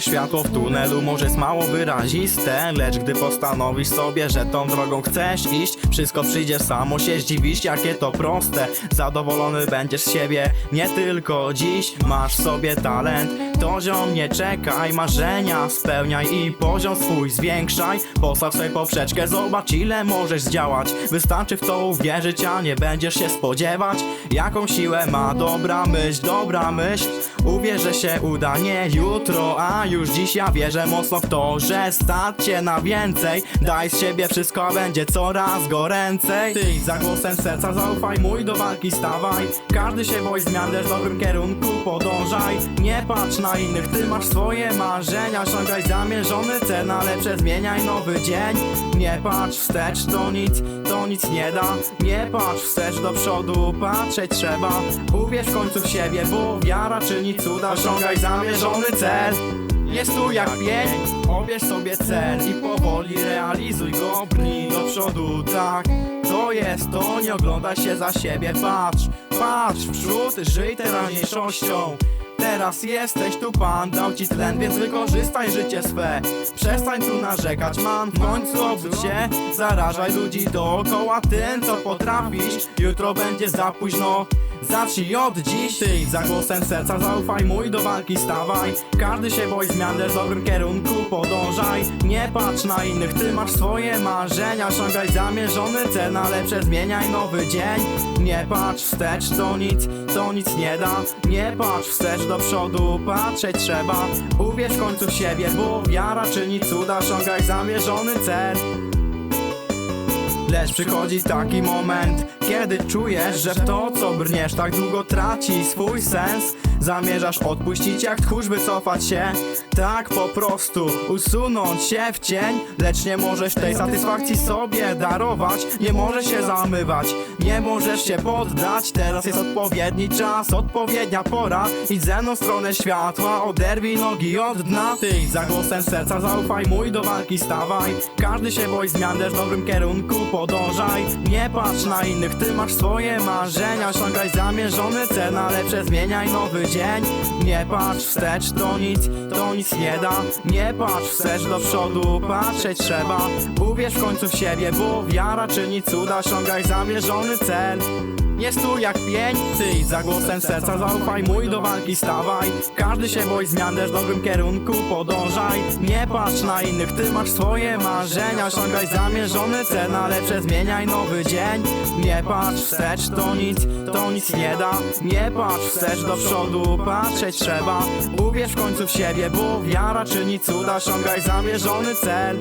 Światło w tunelu może jest mało wyraziste Lecz gdy postanowisz sobie, że tą drogą chcesz iść Wszystko przyjdzie samo, się zdziwisz, jakie to proste. Zadowolony będziesz z siebie, nie tylko dziś Masz w sobie talent, to ziom nie czekaj Marzenia. Spełniaj i poziom swój zwiększaj. Postaw sobie poprzeczkę, zobacz ile możesz zdziałać. Wystarczy w to uwierzyć, a nie będziesz się spodziewać. Jaką siłę ma dobra myśl, dobra myśl? Uwierz, że się uda nie jutro, a już dziś ja wierzę mocno w to, że stać na więcej. Daj z siebie wszystko, a będzie coraz goręcej. Ty za głosem serca zaufaj, mój do walki stawaj. Każdy się boi zmian, lecz w dobrym kierunku podążaj. Nie patrz na innych, ty masz swoje marzenia Osiągaj zamierzony cel, na lepsze zmieniaj nowy dzień. Nie patrz wstecz, to nic, to nic nie da. Nie patrz wstecz, do przodu patrzeć trzeba. Uwierz w końcu w siebie, bo wiara czyni cuda. Osiągaj zamierzony cel. Jest tu jak pień, obierz sobie cel i powoli realizuj go. Brnij do przodu, tak To jest to, nie oglądaj się za siebie Patrz, patrz w przód, żyj teraźniejszością Teraz jesteś tu pan, dał ci tlen, więc wykorzystaj życie swe. Przestań tu narzekać man, w końcu się. Zarażaj ludzi dookoła tym, co potrafisz. Jutro będzie za późno. Zacznij od dziś, ty za głosem serca zaufaj mój do walki stawaj. Każdy się boi zmian, lecz w dobrym kierunku podążaj Nie patrz na innych, ty masz swoje marzenia. Osiągaj zamierzony cel, na lepsze zmieniaj nowy dzień. Nie patrz wstecz, to nic, to nic nie da. Nie patrz wstecz, do przodu patrzeć trzeba. Uwierz w końcu w siebie, bo wiara czyni cuda. Osiągaj zamierzony cel Lecz przychodzi taki moment, kiedy czujesz, że w to co brniesz tak długo traci swój sens. Zamierzasz odpuścić jak tchórz wycofać się. Tak po prostu usunąć się w cień. Lecz nie możesz tej satysfakcji sobie darować. Nie możesz się zamywać, nie możesz się poddać. Teraz jest odpowiedni czas, odpowiednia pora. Idź ze mną w stronę światła, oderwij nogi od dna. Ty za głosem serca zaufaj, mój do walki stawaj. Każdy się boi zmian, lecz w dobrym kierunku podążaj. Nie patrz na innych, ty masz swoje marzenia. Osiągaj zamierzony cel, na lepsze zmieniaj nowy dzień. Nie patrz wstecz, to nic, to nic nie da. Nie patrz wstecz, do przodu patrzeć trzeba. Uwierz w końcu w siebie, bo wiara czyni cuda. Osiągaj zamierzony cel. Jest tu jak pień, ty za głosem serca. Zaufaj, mój do walki stawaj. Każdy się boi zmian, lecz w dobrym kierunku podążaj. Nie patrz na innych, ty masz swoje marzenia. Osiągaj zamierzony cel, na lepsze zmieniaj nowy dzień. Nie patrz wstecz, to nic, to nic nie da. Nie patrz wstecz, do przodu patrzeć trzeba. Uwierz w końcu w siebie, bo wiara czyni cuda. Osiągaj zamierzony cel